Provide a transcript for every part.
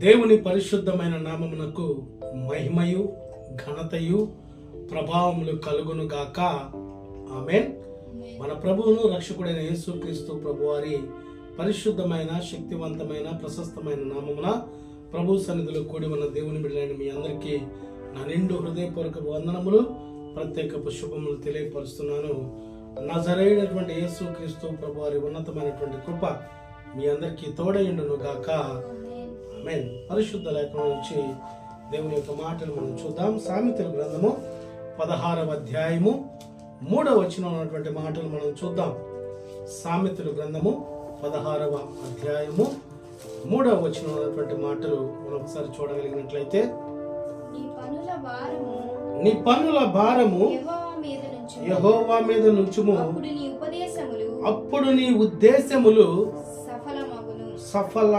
దేవుని పరిశుద్ధమైన నామమునకు మహిమయు ఘనతయు ప్రభావములు కలుగును గాక. ఆమెన్. మన ప్రభువును రక్షకుడైన యేసుక్రీస్తు ప్రభువారి పరిశుద్ధమైన శక్తివంతమైన ప్రశస్తమైన నామమున ప్రభు సన్నిధిలో కూడి ఉన్న దేవుని బిడ్డలైన మీ అందరికీ నా నిండు హృదయపూర్వక వందనములు ప్రత్యేకపు శుభములు తెలియపరుస్తున్నాను. నజరైనటువంటి యేసుక్రీస్తు ప్రభువారి ఉన్నతమైనటువంటి కృప మీ అందరికీ తోడయుండును గాక. ఆమేన్ పరిశుద్ధ లేఖనం నుంచి దేవుని యొక్క మాటలు మనం చూద్దాం. సామెతల గ్రంథము పదహారవ అధ్యాయము మూడవ వచనం ఉన్నటువంటి మాటలు మనం చూద్దాం. సామెతల గ్రంథము పదహారవ అధ్యాయము మూడవ వచనం ఉన్నటువంటి మాటలు మనం ఒకసారి చూడగలిగినట్లయితే నీ పనుల భారము యెహోవా మీద నుంచి యహోవా మీద నుంచుము. అప్పుడు నీ ఉపదేశములు అప్పుడు నీ ఉద్దేశములు సఫలమగును. సఫల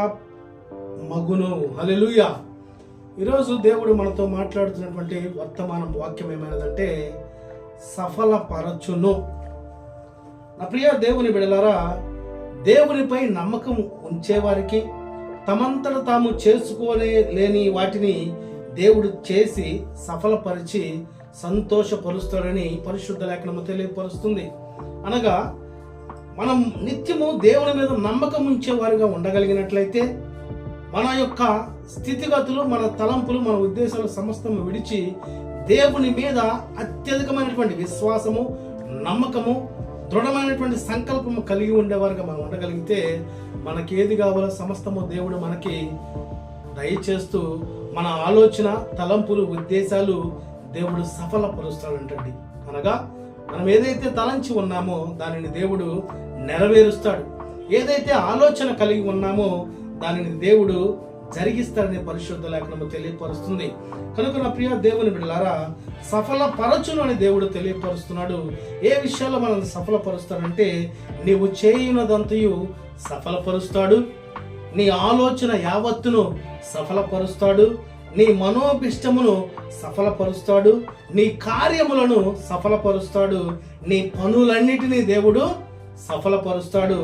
మగును హలెలుయ ఈరోజు దేవుడు మనతో మాట్లాడుతున్నటువంటి వర్తమానం వాక్యం ఏమైనదంటే సఫలపరచును. నా ప్రియ దేవుని బిడలారా దేవునిపై నమ్మకం ఉంచేవారికి తమంతట తాము చేసుకోలే లేని వాటిని దేవుడు చేసి సఫలపరిచి సంతోషపరుస్తాడని పరిశుద్ధ లేఖనము తెలియపరుస్తుంది. అనగా మనం నిత్యము దేవుని మీద నమ్మకం ఉంచేవారిగా ఉండగలిగినట్లయితే మన యొక్క స్థితిగతులు మన తలంపులు మన ఉద్దేశాలు సమస్తం విడిచి దేవుని మీద అత్యధికమైనటువంటి విశ్వాసము నమ్మకము దృఢమైనటువంటి సంకల్పము కలిగి ఉండేవారుగా మనం ఉండగలిగితే మనకి ఏది కావాలో సమస్తము దేవుడు మనకి దయచేస్తూ మన ఆలోచన తలంపులు ఉద్దేశాలు దేవుడు సఫలపరుస్తాడంటండి. అనగా మనం ఏదైతే తలంచి ఉన్నామో దానిని దేవుడు నెరవేరుస్తాడు. ఏదైతే ఆలోచన కలిగి ఉన్నామో దానిని దేవుడు జరిగిస్తాడని పరిశుద్ధ లేఖనము తెలియపరుస్తుంది. కనుక నా ప్రియ దేవుని బిడ్డలారా సఫల పరచును అని దేవుడు తెలియపరుస్తున్నాడు. ఏ విషయాల్లో మనం సఫలపరుస్తాడంటే నీవు చేయునదంతయు సఫలపరుస్తాడు నీ ఆలోచన యావత్తును సఫలపరుస్తాడు నీ మనోభిష్టమును సఫలపరుస్తాడు నీ కార్యములను సఫలపరుస్తాడు నీ పనులన్నిటినీ దేవుడు సఫలపరుస్తాడు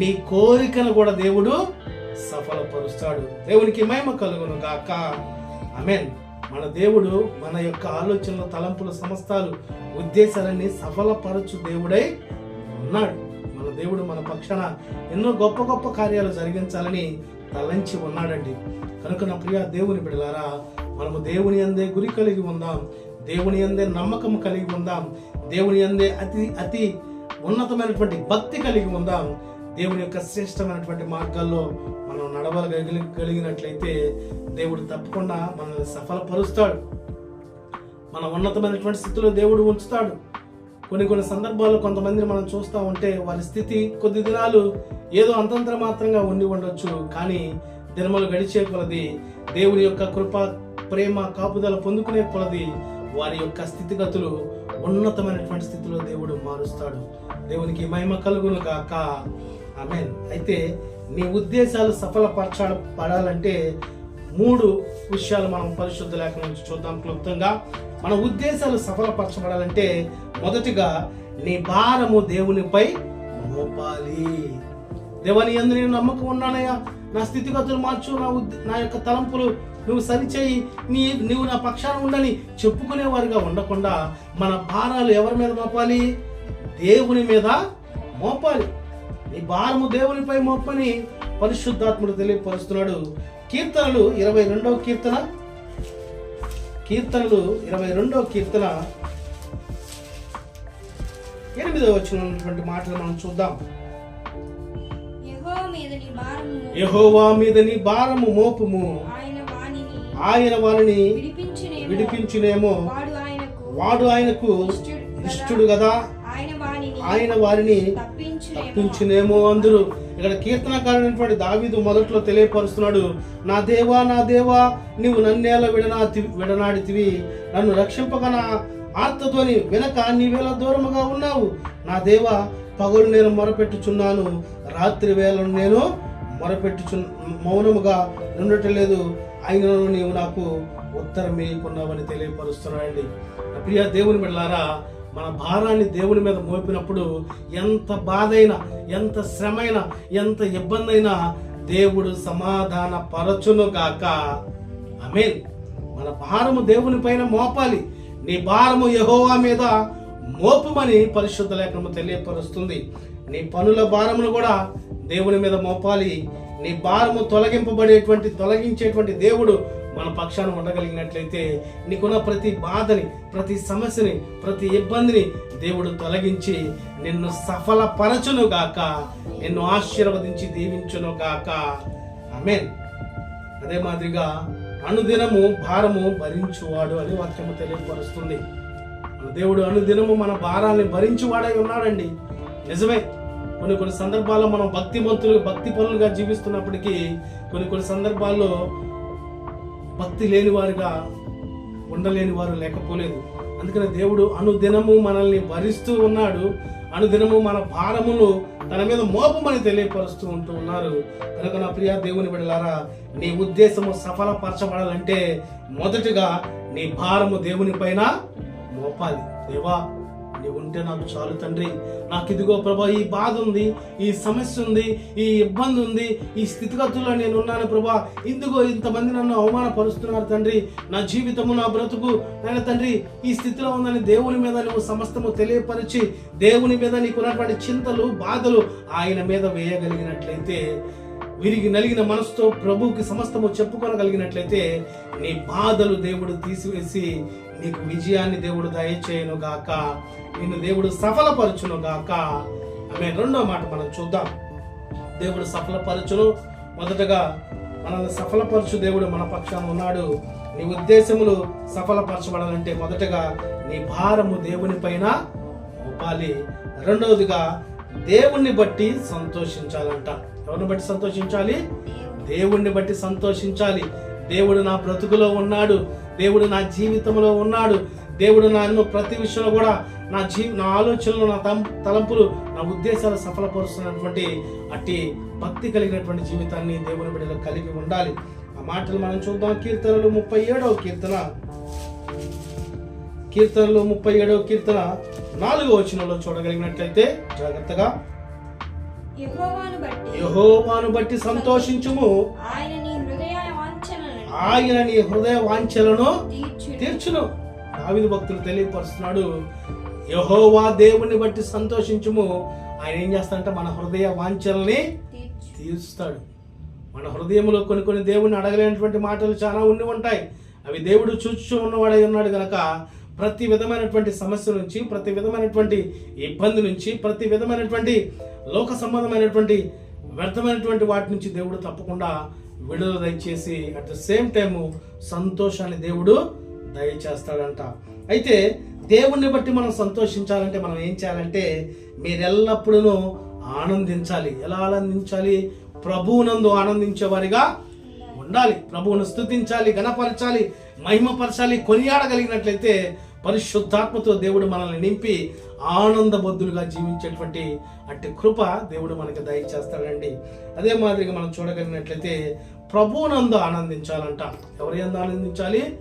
నీ కోరికను కూడా దేవుడు సఫలపరుస్తాడు. దేవునికి మహిమ కలుగును గాక. అమెన్ మన దేవుడు మన యొక్క ఆలోచనలు తలంపుల సమస్తాలు ఉద్దేశాలన్నీ సఫలపరచు దేవుడై ఉన్నాడు. మన దేవుడు మన పక్షాన ఎన్నో గొప్ప గొప్ప కార్యాలు జరిగించాలని తలంచి ఉన్నాడండి. కనుక నా ప్రియ దేవుని బిడలారా మనము దేవుని అందే గురి కలిగి ఉందాం. దేవుని అందే నమ్మకం కలిగి ఉందాం. దేవుని అందే అతి అతి ఉన్నతమైనటువంటి భక్తి కలిగి ఉందాం. దేవుని యొక్క శ్రేష్టమైనటువంటి మార్గాల్లో మనం నడవగలి కలిగినట్లయితే దేవుడు తప్పకుండా మనల్ని సఫలపరుస్తాడు. మన ఉన్నతమైనటువంటి స్థితిలో దేవుడు ఉంచుతాడు. కొన్ని కొన్ని సందర్భాల్లో కొంతమందిని మనం చూస్తూ ఉంటే వారి స్థితి కొద్ది దినాలు ఏదో అంతంతర మాత్రంగా ఉండి ఉండొచ్చు. కానీ దినములు గడిచే కొలది దేవుని యొక్క కృప ప్రేమ కాపుదల పొందుకునే కొలది వారి యొక్క స్థితిగతులు ఉన్నతమైనటువంటి స్థితిలో దేవుడు మారుస్తాడు. దేవునికి మహిమ కలుగును కాక ఆమెన్. అయితే నీ ఉద్దేశాలు సఫలపరచ పడాలంటే మూడు విషయాలు మనం పరిశుద్ధ లేఖ నుంచి చూద్దాం క్లుప్తంగా. మన ఉద్దేశాలు సఫలపరచబడాలంటే మొదటిగా నీ భారము దేవునిపై మోపాలి దేవని ఎందు నేను నమ్మకం ఉన్నానయ్యా? నా స్థితిగతులు మార్చు నా నా యొక్క తలంపులు నువ్వు సరిచేయి. నీ నువ్వు నా పక్షాన ఉండని చెప్పుకునేవారుగా ఉండకుండా మన భారాలు ఎవరి మీద మోపాలి? దేవుని మీద మోపాలి. నీ భారము దేవునిపై మోపని పరిశుద్ధాత్ముడు తెలియపరుస్తున్నాడు. కీర్తనలు ఇరవై రెండవ కీర్తన. కీర్తనలు ఇరవై రెండవ కీర్తన. ఎనిమిదవ వచ్చినటువంటి మాటలు మనం చూద్దాం. యెహోవా మీద నీ భారము మోపుము. ఆయన వారిని విడిపించునేమో. వాడు ఆయనకు ఇష్టుడు కదా. ఆయన వారిని తప్పించునేమో అందరూ. ఇక్కడ కీర్తనకారైనటువంటి దావీదు మొదట్లో తెలియపరుస్తున్నాడు నా దేవా నా దేవా నీవు నన్నేల విడనా విడనాడితివి. నన్ను రక్షింపక నా ఆర్తతోని వెనక నీవేళ దూరముగా ఉన్నావు. నా దేవా పగలు నేను మొరపెట్టుచున్నాను. రాత్రి వేళను నేను మొరపెట్టుచు మౌనముగా ఉండటలేదు అయినను నీవు నాకు ఉత్తరం ఇవ్వకున్నావని తెలియపరుస్తున్నాడండి ప్రియ దేవుని బిడ్డలారా మన భారాన్ని దేవుని మీద మోపినప్పుడు ఎంత బాధైనా ఎంత శ్రమైనా ఎంత ఇబ్బంది అయినా దేవుడు సమాధాన పరచును గాక. ఆమేన్. మన భారము దేవుని పైన మోపాలి. నీ భారము యహోవా మీద మోపమని పరిశుద్ధ లేఖనము తెలియపరుస్తుంది. నీ పనుల భారమును కూడా దేవుని మీద మోపాలి. నీ భారము తొలగింపబడేటువంటి తొలగించేటువంటి దేవుడు మన పక్షాన ఉండగలిగినట్లయితే నీకున్న ప్రతి బాధని ప్రతి సమస్యని ప్రతి ఇబ్బందిని దేవుడు తొలగించి నిన్ను సఫలపరచును గాక. నిన్ను ఆశీర్వదించి దీవించును గాక. ఆమేన్. అదే మాదిరిగా అనుదినము భారము భరించువాడు అని వాక్యము తెలియపరుస్తుంది. మన దేవుడు అనుదినము మన భారాన్ని భరించువాడై ఉన్నాడండి. నిజమే. కొన్ని కొన్ని సందర్భాల్లో మనం భక్తి మంతులు భక్తి పనులుగా జీవిస్తున్నప్పటికీ కొన్ని కొన్ని సందర్భాల్లో భక్తి లేని వారుగా ఉండలేని వారు లేకపోలేదు. అందుకని దేవుడు అనుదినము మనల్ని భరిస్తూ ఉన్నాడు. అనుదినము మన భారములు తన మీద మోపమని తెలియపరుస్తూ ఉంటూ ఉన్నారు. కనుక నా ప్రియ దేవుని బిడలారా నీ ఉద్దేశము సఫలపరచబడాలంటే మొదటిగా నీ భారము దేవుని పైన మోపాలి. దేవా నీవు ఉంటే నాకు చాలు తండ్రి. నాకు ఇదిగో ప్రభా ఈ బాధ ఉంది ఈ సమస్య ఉంది ఈ ఇబ్బంది ఉంది ఈ స్థితిగతుల్లో నేను ఉన్నాను ప్రభా. ఇందుగో ఇంతమంది నన్ను అవమానపరుస్తున్నారు తండ్రి. నా జీవితము నా బ్రతుకు నాయన తండ్రి ఈ స్థితిలో ఉందని దేవుని మీద నువ్వు సమస్తము తెలియపరిచి దేవుని మీద నీకున్నటువంటి చింతలు బాధలు ఆయన మీద వేయగలిగినట్లయితే విరిగి నలిగిన మనసుతో ప్రభువుకి సమస్తము చెప్పుకోగలిగినట్లయితే నీ బాధలు దేవుడు తీసివేసి నీకు విజయాన్ని దేవుడు దయచేయను గాక. నిన్ను దేవుడు సఫలపరచును గాక. ఆమె రెండో మాట మనం చూద్దాం. దేవుడు సఫలపరచును. మొదటగా మనల్ని సఫలపరచు దేవుడు మన పక్షాన ఉన్నాడు. నీ ఉద్దేశములు సఫలపరచబడాలంటే మొదటగా నీ భారము దేవుని పైన మోపాలి. రెండవదిగా దేవుణ్ణి బట్టి సంతోషించాలంట. ఎవరిని బట్టి సంతోషించాలి? దేవుణ్ణి బట్టి సంతోషించాలి. దేవుడు నా బ్రతుకులో ఉన్నాడు. దేవుడు నా జీవితంలో ఉన్నాడు. దేవుడు నన్ను ప్రతి విషయంలో కూడా నా జీ నా ఆలోచనలు నా తలంపులు నా ఉద్దేశాలు సఫలపరుస్తున్నటువంటి అట్టి భక్తి కలిగినటువంటి జీవితాన్ని దేవుని బిడ్డలు కలిగి ఉండాలి. ఆ మాటలు మనం చూద్దాం. కీర్తనలు ముప్పై ఏడవ కీర్తన. కీర్తనలు ముప్పై ఏడవ కీర్తన. నాలుగో వచనంలో చూడగలిగినట్లయితే జాగ్రత్తగా యెహోవాను బట్టి సంతోషించుము. ఆయన నీ హృదయ వాంఛనలను ఆయన నీ హృదయ వాంఛలను తీర్చును. దావిదు భక్తులు తెలియపరుస్తున్నాడు. యహోవా దేవుని బట్టి సంతోషించుము. ఆయన ఏం చేస్తాడంటే మన హృదయ వాంఛల్ని తీరుస్తాడు. మన హృదయంలో కొన్ని కొన్ని దేవుని అడగలేనటువంటి మాటలు చాలా ఉండి ఉంటాయి. అవి దేవుడు చూచు ఉన్నవాడై ఉన్నాడు గనక ప్రతి విధమైనటువంటి సమస్య నుంచి ప్రతి విధమైనటువంటి ఇబ్బంది నుంచి ప్రతి విధమైనటువంటి లోక సంబంధమైనటువంటి వ్యర్థమైనటువంటి వాటి నుంచి దేవుడు తప్పకుండా విడుదల దయచేసి అట్ ద సేమ్ టైము సంతోషాన్ని దేవుడు దయచేస్తాడంట. అయితే దేవుణ్ణి బట్టి మనం సంతోషించాలంటే మనం ఏం చేయాలంటే మీరెల్లప్పుడూ ఆనందించాలి. ఎలా ఆనందించాలి? ప్రభువునందు ఆనందించేవారిగా ఉండాలి. ప్రభువును స్థుతించాలి గణపరచాలి మహిమపరచాలి కొనియాడగలిగినట్లయితే పరిశుద్ధాత్మతో దేవుడు మనల్ని నింపి ఆనందబద్ధులుగా జీవించేటువంటి అట్టి కృప దేవుడు మనకి దయచేస్తాడండి. అదే మాదిరిగా మనం చూడగలిగినట్లయితే ప్రభువునందు ఆనందించాలంట. ఎవరి ఎందు ఆనందించాలి?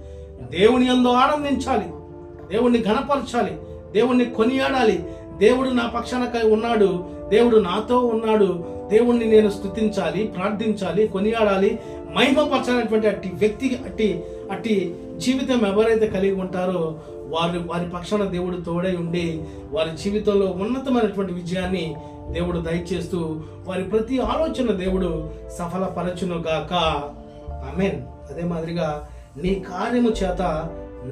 దేవుని ఎందు ఆనందించాలి. దేవుణ్ణి ఘనపరచాలి. దేవుణ్ణి కొనియాడాలి. దేవుడు నా పక్షాన ఉన్నాడు. దేవుడు నాతో ఉన్నాడు. దేవుణ్ణి నేను స్తుతించాలి ప్రార్థించాలి కొనియాడాలి. మహిమపరచాలనేటువంటి అట్టి వ్యక్తి అట్టి అట్టి జీవితం ఎవరైతే కలిగి ఉంటారో వారి వారి పక్షాన దేవుడు తోడై ఉండి వారి జీవితంలో ఉన్నతమైనటువంటి విజయాన్ని దేవుడు దయచేస్తూ వారి ప్రతి ఆలోచన దేవుడు సఫలపరచును గాక ఆమెన్. అదే మాదిరిగా నీ కార్యము చేత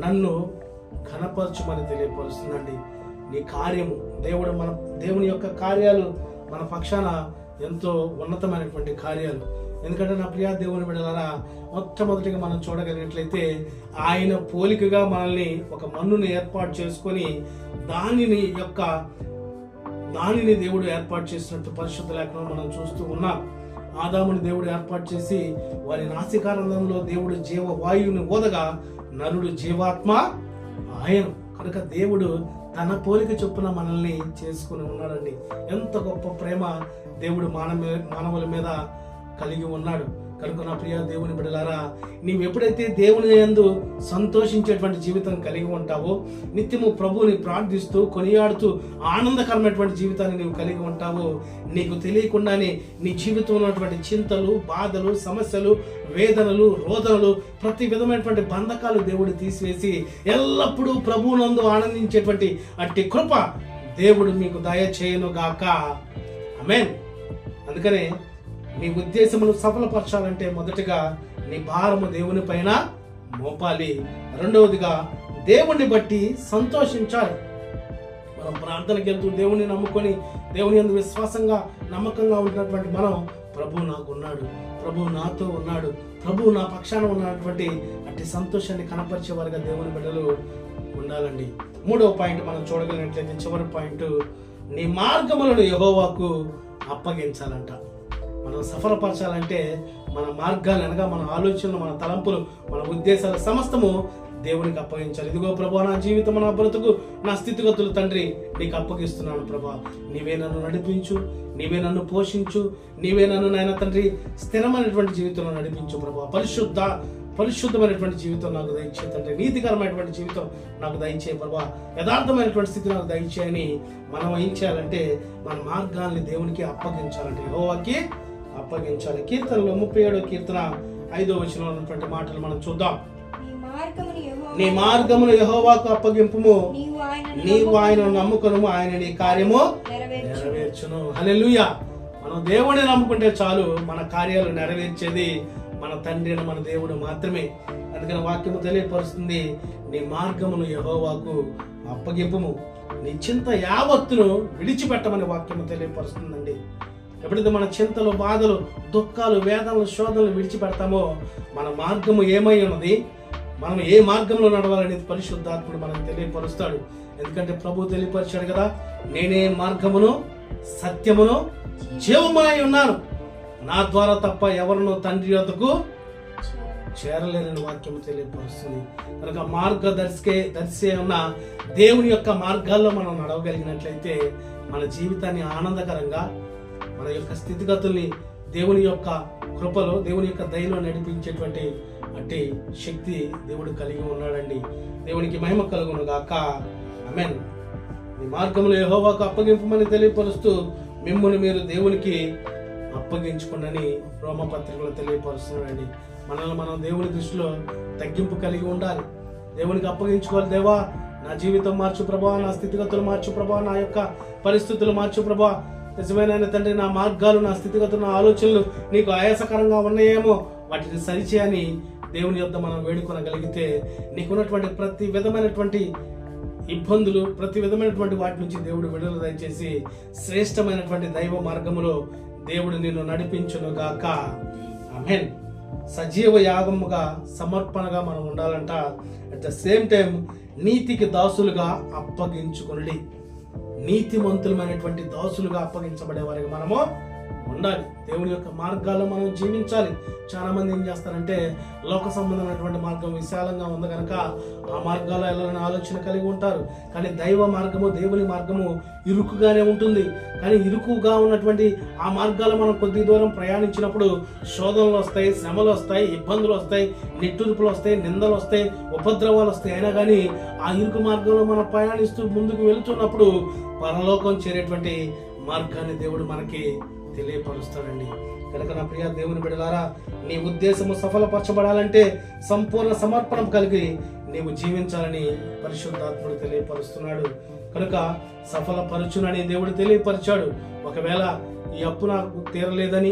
నన్ను ఘనపరచుమని తెలియపరుస్తుందండి. నీ కార్యము దేవుడు మన దేవుని యొక్క కార్యాలు మన పక్షాన ఎంతో ఉన్నతమైనటువంటి కార్యాలు. ఎందుకంటే నా ప్రియా దేవుని బిడ్డలారా మొట్టమొదటిగా మనం చూడగలిగినట్లయితే ఆయన పోలికగా మనల్ని ఒక మన్నుని ఏర్పాటు చేసుకొని దానిని యొక్క దానిని దేవుడు ఏర్పాటు చేసినట్టు పరిశుద్ధ లేఖనం మనం చూస్తూ ఉన్నాం. ఆదాముని దేవుడు ఏర్పాటు చేసి వారి నాసికానందంలో దేవుడు జీవ వాయువుని ఓదగా నరుడు జీవాత్మ ఆయన. కనుక దేవుడు తన పోలిక చొప్పున మనల్ని చేసుకుని ఉన్నాడండి. ఎంత గొప్ప ప్రేమ దేవుడు మానవ మానవుల మీద కలిగి ఉన్నాడు. కనుక నా ప్రియ దేవుని బిడలారా నీవు ఎప్పుడైతే దేవుని యందు సంతోషించేటువంటి జీవితం కలిగి ఉంటావో నిత్యము ప్రభువుని ప్రార్థిస్తూ కొనియాడుతూ ఆనందకరమైనటువంటి జీవితాన్ని నీవు కలిగి ఉంటావో నీకు తెలియకుండానే నీ జీవితంలో ఉన్నటువంటి చింతలు బాధలు సమస్యలు వేదనలు రోదనలు ప్రతి విధమైనటువంటి బంధకాలు దేవుడు తీసివేసి ఎల్లప్పుడూ ప్రభువునందు ఆనందించేటువంటి అట్టి కృప దేవుడు మీకు దయచేయను గాక అమెన్ అందుకనే నీ ఉద్దేశమును సఫలపరచాలంటే మొదటగా నీ భారము దేవుని పైన మోపాలి. రెండవదిగా దేవుణ్ణి బట్టి సంతోషించాలి. మనం ప్రార్థనకి వెళ్తూ దేవుని నమ్ముకొని దేవుని అందు విశ్వాసంగా నమ్మకంగా ఉన్నటువంటి మనం ప్రభు నాకు ఉన్నాడు ప్రభు నాతో ఉన్నాడు. ప్రభు నా పక్షాన ఉన్నటువంటి అట్టి సంతోషాన్ని కనపరిచే వారిగా దేవుని బిడ్డలు ఉండాలండి. మూడవ పాయింట్ మనం చూడగలిగినట్లయితే చివరి పాయింట్ నీ మార్గములను యహోవాకు అప్పగించాలంట. మనం సఫలపరచాలంటే మన మార్గాలు అనగా మన ఆలోచనలు మన తలంపులు మన ఉద్దేశాల సమస్తము దేవునికి అప్పగించాలి. ఇదిగో ప్రభా నా జీవితం నా బ్రతుకు నా స్థితిగతులు తండ్రి నీకు అప్పగిస్తున్నాను ప్రభా. నీవే నన్ను నడిపించు నీవే నన్ను పోషించు నీవే నన్ను నాయన తండ్రి స్థిరమైనటువంటి జీవితంలో నడిపించు ప్రభా. పరిశుద్ధ పరిశుద్ధమైనటువంటి జీవితం నాకు దయచే తండ్రి. నీతికరమైనటువంటి జీవితం నాకు దయచే ప్రభా. యథార్థమైనటువంటి స్థితి నాకు దయచేయని మనం ఏం చేయాలంటే మన మార్గాల్ని దేవునికి అప్పగించాలంటే. ఓకే అప్పగించాలి కీర్తనలో ముప్పై ఏడో కీర్తన ఐదో వచనంలో ఉన్నటువంటి మాటలు మనం చూద్దాం. నీ మార్గమును యెహోవాకు అప్పగింపుము. నీవు ఆయన నమ్ముకొను ఆయన నీ కార్యము నెరవేర్చు నెరవేర్చును. హల్లెలూయా. మనం దేవుడిని నమ్ముకుంటే చాలు మన కార్యాలు నెరవేర్చేది మన తండ్రి మన దేవుడు మాత్రమే. అందుకని వాక్యము తెలియపరుస్తుంది నీ మార్గమును యహోవాకు అప్పగింపుము. నీ చింత యావత్తును విడిచిపెట్టమని వాక్యము తెలియపరుస్తుందండి. ఎప్పుడైతే మన చింతలు బాధలు దుఃఖాలు వేదనలు శోధనలు విడిచిపెడతామో మన మార్గము ఏమై ఉన్నది? మనం ఏ మార్గంలో నడవాలనేది పరిశుద్ధాత్ముడు మనకు తెలియపరుస్తాడు. ఎందుకంటే ప్రభు తెలియపరిచాడు కదా నేనే మార్గమును సత్యమును జీవమునై ఉన్నాను. నా ద్వారా తప్ప ఎవరినో తండ్రి వద్దకు చేరలేనని వాక్యం తెలియపరుస్తుంది. కనుక మార్గదర్శకే దర్శే ఉన్న దేవుని యొక్క మార్గాల్లో మనం నడవగలిగినట్లయితే మన జీవితాన్ని ఆనందకరంగా మన యొక్క స్థితిగతుల్ని దేవుని యొక్క కృపలో దేవుని యొక్క దయలో నడిపించేటువంటి అట్టి శక్తి దేవుడు కలిగి ఉన్నాడండి. దేవునికి మహిమ కలుగును గాక. అమెన్ ఈ మార్గంలో యహోవాకు అప్పగింపమని తెలియపరుస్తూ మిమ్మల్ని మీరు దేవునికి అప్పగించుకున్నని రోమపత్రికలో తెలియపరుస్తున్నాడండి. మనల్ని మనం దేవుని దృష్టిలో తగ్గింపు కలిగి ఉండాలి. దేవునికి అప్పగించుకోవాలి. దేవా నా జీవితం మార్చు ప్రభా నా స్థితిగతులు మార్చు ప్రభా నా యొక్క పరిస్థితులు మార్చు ప్రభా నిజమైన తండ్రి నా మార్గాలు నా స్థితిగతులు నా ఆలోచనలు నీకు ఆయాసకరంగా ఉన్నాయేమో వాటిని సరిచేయని దేవుని యొద్ద మనం వేడుకొనగలిగితే నీకున్నటువంటి ప్రతి విధమైనటువంటి ఇబ్బందులు ప్రతి విధమైనటువంటి వాటి నుంచి దేవుడు విడుదల దయచేసి శ్రేష్టమైనటువంటి దైవ మార్గములో దేవుడు నిన్ను నడిపించును గాక అమెన్ సజీవ యాగముగా సమర్పణగా మనం ఉండాలంట. అట్ ద సేమ్ టైం నీతికి దాసులుగా అప్పగించుకుని నీతిమంతులమైనటువంటి దాసులుగా అప్పగించబడే వారికి మనము ఉండాలి. దేవుని యొక్క మార్గాల్లో మనం జీవించాలి. చాలా మంది ఏం చేస్తారంటే లోక సంబంధమైనటువంటి మార్గం విశాలంగా ఉంది కనుక ఆ మార్గాల్లో వెళ్ళాలని ఆలోచన కలిగి ఉంటారు. కానీ దైవ మార్గము దేవుని మార్గము ఇరుకుగానే ఉంటుంది. కానీ ఇరుకుగా ఉన్నటువంటి ఆ మార్గాలు మనం కొద్ది దూరం ప్రయాణించినప్పుడు శోధనలు వస్తాయి శ్రమలు వస్తాయి ఇబ్బందులు వస్తాయి నిట్టూర్పులు వస్తాయి నిందలు వస్తాయి ఉపద్రవాలు వస్తాయి. అయినా కానీ ఆ ఇరుకు మార్గంలో మనం ప్రయాణిస్తూ ముందుకు వెళుతున్నప్పుడు పరలోకం చేరేటువంటి మార్గాన్ని దేవుడు మనకి తెలియపరుస్తాడండి. కనుక నా ప్రియ దేవుని బిడలారా నీ ఉద్దేశము సఫలపరచబడాలంటే సంపూర్ణ సమర్పణం కలిగి నీవు జీవించాలని పరిశుద్ధాత్ముడు తెలియపరుస్తున్నాడు. కనుక సఫలపరచునని దేవుడు తెలియపరిచాడు. ఒకవేళ ఈ అప్పు నాకు తీరలేదని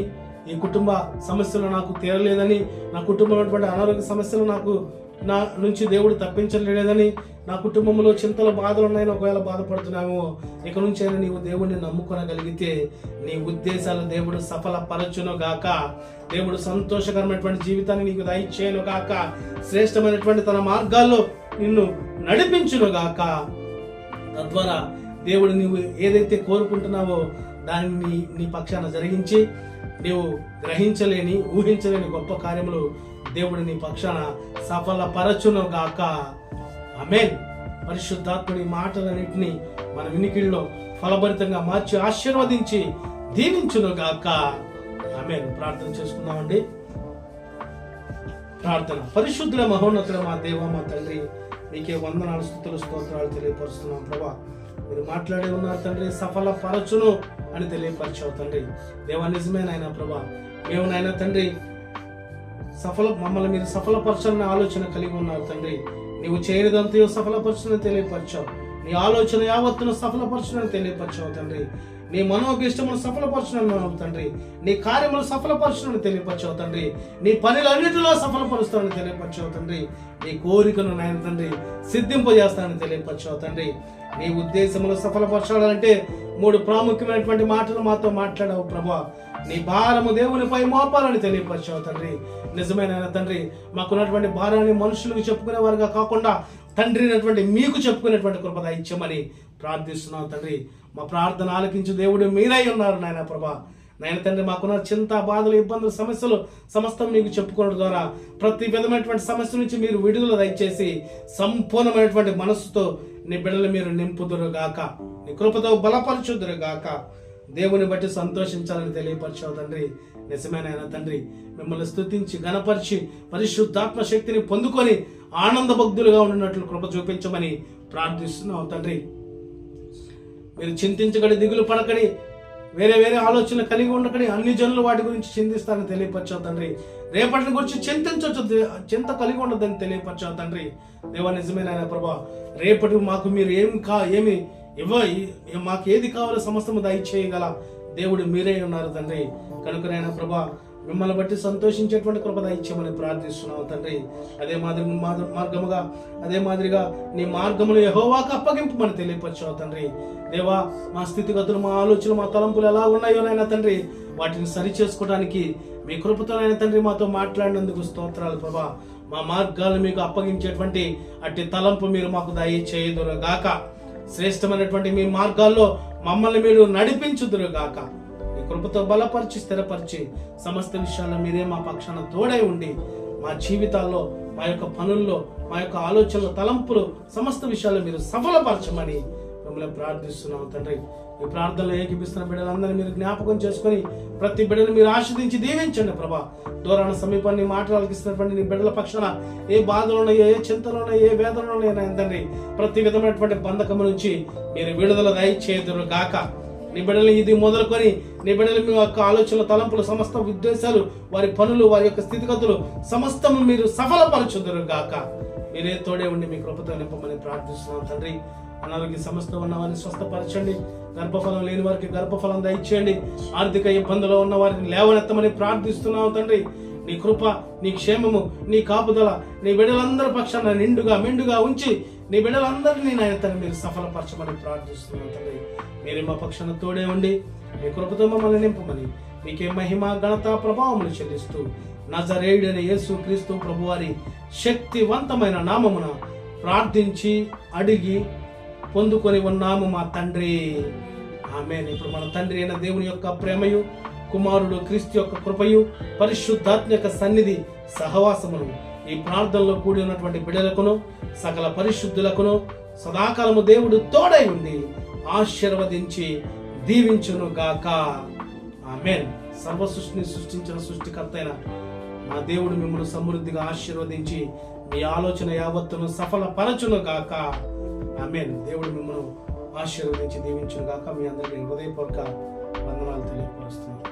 ఈ కుటుంబ సమస్యలు నాకు తీరలేదని నా కుటుంబం అనారోగ్య సమస్యలు నాకు నా నుంచి దేవుడు తప్పించలేదని నా కుటుంబంలో చింతల బాధలు ఉన్నాయని ఒకవేళ బాధపడుతున్నామో ఇక నుంచి అయినా నీవు దేవుడిని నమ్ముకొనగలిగితే నీ ఉద్దేశాలు దేవుడు సఫలపరచును గాక. దేవుడు సంతోషకరమైనటువంటి జీవితాన్ని నీకు దయచేయను గాక. శ్రేష్టమైనటువంటి తన మార్గాల్లో నిన్ను నడిపించును గాక. తద్వారా దేవుడు నీవు ఏదైతే కోరుకుంటున్నావో దాన్ని నీ నీ పక్షాన జరిగించి నీవు గ్రహించలేని ఊహించలేని గొప్ప కార్యములు దేవుడు నీ పక్షాన సఫలపరచును గాక. అమేన్ పరిశుద్ధాత్ముడి మాటలన్నింటినీ మన వినికిల్లో ఫలభరితంగా మార్చి ఆశీర్వదించి దీవించును గాక ఆమెన్. ప్రార్థన చేసుకుందామండి. ప్రార్థన. పరిశుద్ధుల మహోన్నతుల మా దేవ మా తండ్రి మీకే వందనాలు స్థుతులు స్తోత్రాలు తెలియపరుస్తున్నాం ప్రభా. మీరు మాట్లాడి ఉన్నారు తండ్రి సఫల పరచును అని తెలియపరిచావు తండ్రి. దేవ నిజమే నాయన ప్రభా. మేము నాయన తండ్రి సఫల మమ్మల్ని మీరు సఫలపరచాలని ఆలోచన కలిగి ఉన్నారు తండ్రి. నీవు చేయనిదంతయు సఫలపరచునని తెలియపరచావు. నీ ఆలోచన యావత్తును సఫలపరచునని తెలియపరచావు తండ్రి. నీ మనోభిష్టమును సఫలపరచునని మనం తండ్రి. నీ కార్యములు సఫలపరచునని తెలియపరచావు తండ్రి. నీ పనులన్నిటిలో సఫలపరుస్తానని తెలియపరచావు తండ్రి. నీ కోరికను నాయన తండ్రి. సిద్ధింపజేస్తానని తెలియపరచావు తండ్రి. నీ ఉద్దేశములు సఫలపరచాలంటే మూడు ప్రాముఖ్యమైనటువంటి మాటలు మాతో మాట్లాడావు ప్రభా. నీ భారము దేవునిపై మోపాలని తెలియపరిచావు తండ్రి. నిజమైన తండ్రి. మాకున్నటువంటి భారాన్ని మనుషులకు చెప్పుకునే వారుగా కాకుండా తండ్రి అయినటువంటి మీకు చెప్పుకునేటువంటి కృపద ఇచ్చమని ప్రార్థిస్తున్నాం తండ్రి. మా ప్రార్థన ఆలకించి దేవుడు మీరై ఉన్నారు నాయన ప్రభా. నాయన తండ్రి మాకున్న చింత బాధలు ఇబ్బందులు సమస్యలు సమస్తం మీకు చెప్పుకోవడం ద్వారా ప్రతి విధమైనటువంటి సమస్య నుంచి మీరు విడుదల దయచేసి సంపూర్ణమైనటువంటి మనస్సుతో నీ బిడ్డలు మీరు నింపుదురుగాక. నీ కృపతో బలపరచుదురుగాక. గాక దేవుని బట్టి సంతోషించాలని తెలియపరిచావు తండ్రి. నిజమైన తండ్రి? మిమ్మల్ని స్థుతించి గణపరిచి పరిశుద్ధాత్మ శక్తిని పొందుకొని ఆనంద భక్తులుగా ఉండినట్లు కృప చూపించమని ప్రార్థిస్తున్నావు తండ్రి. మీరు చింతించగడి దిగులు పడకడి వేరే వేరే ఆలోచన కలిగి ఉండకడి అన్ని జనులు వాటి గురించి చింతిస్తారని తెలియపరచావు తండ్రి. రేపటిని గురించి చింతించవచ్చు చింత కలిగి ఉండదని తెలియపరచావు తండ్రి. దేవా నిజమైన ప్రభా? రేపటి మాకు మీరు ఏం కా ఏమి ఇవ్వ మాకు ఏది కావాలో సమస్తము దయచేయగల దేవుడు మీరే ఉన్నారు తండ్రి. కనుకనైనా ప్రభా మిమ్మల్ని బట్టి సంతోషించేటువంటి కృప దయచేయమని ప్రార్థిస్తున్నావు తండ్రి. అదే మాదిరి మార్గముగా అదే మాదిరిగా నీ మార్గములు యహోవాకు అప్పగింపమని తెలియపరిచావు తండ్రి. దేవా మా స్థితిగతులు మా ఆలోచనలు మా తలంపులు ఎలా ఉన్నాయో తండ్రి వాటిని సరి చేసుకోవడానికి మీ కృపతోనైన తండ్రి మాతో మాట్లాడినందుకు స్తోత్రాలు ప్రభా. మా మార్గాలు మీకు అప్పగించేటువంటి అట్టి తలంపు మీరు మాకు దయచేయుదురు గాక శ్రేష్టమైనటువంటి మీ మార్గాల్లో మమ్మల్ని మీరు నడిపించుదురు గాక మీ కృపతో బలపరిచి స్థిరపరిచి సమస్త విషయాల్లో మీరే మా పక్షాన తోడై ఉండి మా జీవితాల్లో మా యొక్క పనుల్లో మా యొక్క ఆలోచనలు తలంపులు సమస్త విషయాల్లో మీరు సఫలపరచమని మిమ్మల్ని ప్రార్థిస్తున్నాం తండ్రి. ఈ ప్రార్థనలో ఏకీపిస్తున్న బిడ్డలందరినీ మీరు జ్ఞాపకం చేసుకుని ప్రతి బిడ్డను మీరు ఆస్వాదించి దీవించండి ప్రభా. దూరాన సమీపాన్ని మాట్లాడకిస్తున్నటువంటి నీ బిడ్డల పక్షాన ఏ బాధలు ఉన్నాయో ఏ చింతలు ఉన్నాయో ఏ వేదనలు ఉన్నాయో తండ్రి ప్రతి విధమైనటువంటి బంధకము నుంచి మీరు విడుదల దయచేదురు గాక. నీ బిడ్డలు ఇది మొదలుకొని నీ బిడ్డలు మీ యొక్క ఆలోచనలు తలంపులు సమస్త ఉద్దేశాలు వారి పనులు వారి యొక్క స్థితిగతులు సమస్తము మీరు సఫలపరచుదురు గాక. మీరే తోడే ఉండి మీ కృపతో నింపమని ప్రార్థిస్తున్నాం తండ్రి. అనారోగ్య సమస్య ఉన్న వారిని స్వస్థపరచండి. గర్భఫలం లేని వారికి గర్భఫలం దయచేయండి. ఆర్థిక ఇబ్బందులో ఉన్న వారిని లేవనెత్తమని ప్రార్థిస్తున్నావు తండ్రి. నీ కృప నీ క్షేమము నీ కాపుదల నీ బిడ్డలందరి పక్షాన నిండుగా మెండుగా ఉంచి నీ బిడ్డలందరినీ నాయన తండ్రి మీరు సఫలపరచమని ప్రార్థిస్తున్నాను తండ్రి. మీరు మా పక్షాన తోడే ఉండి మీ కృపతో మమ్మల్ని నింపమని మీకే మహిమ ఘనత ప్రభావములు చెల్లిస్తూ నజరేయుడని యేసు క్రీస్తు ప్రభువారి శక్తివంతమైన నామమున ప్రార్థించి అడిగి పొందుకొని ఉన్నాము మా తండ్రి. ఆమె ఇప్పుడు మన తండ్రి అయిన దేవుని యొక్క ప్రేమయు కుమారుడు క్రీస్తు యొక్క కృపయు పరిశుద్ధాత్మ యొక్క సన్నిధి సహవాసమును ఈ ప్రార్థనలో కూడి ఉన్నటువంటి బిడలకును సకల పరిశుద్ధులకును సదాకాలము దేవుడు తోడై ఉండి ఆశీర్వదించి దీవించును గాక. ఆమెన్. సర్వ సృష్టిని సృష్టించిన సృష్టికర్త అయిన నా దేవుడు మిమ్మల్ని సమృద్ధిగా ఆశీర్వదించి మీ ఆలోచన యావత్తును సఫలపరచును గాక. ఆమెన్. దేవుడు మిమ్మల్ని ఆశీర్వదించి దీవించుగాక మీ అందరికీ హృదయపూర్వక వందనాలు తెలియపరుస్తున్నాను.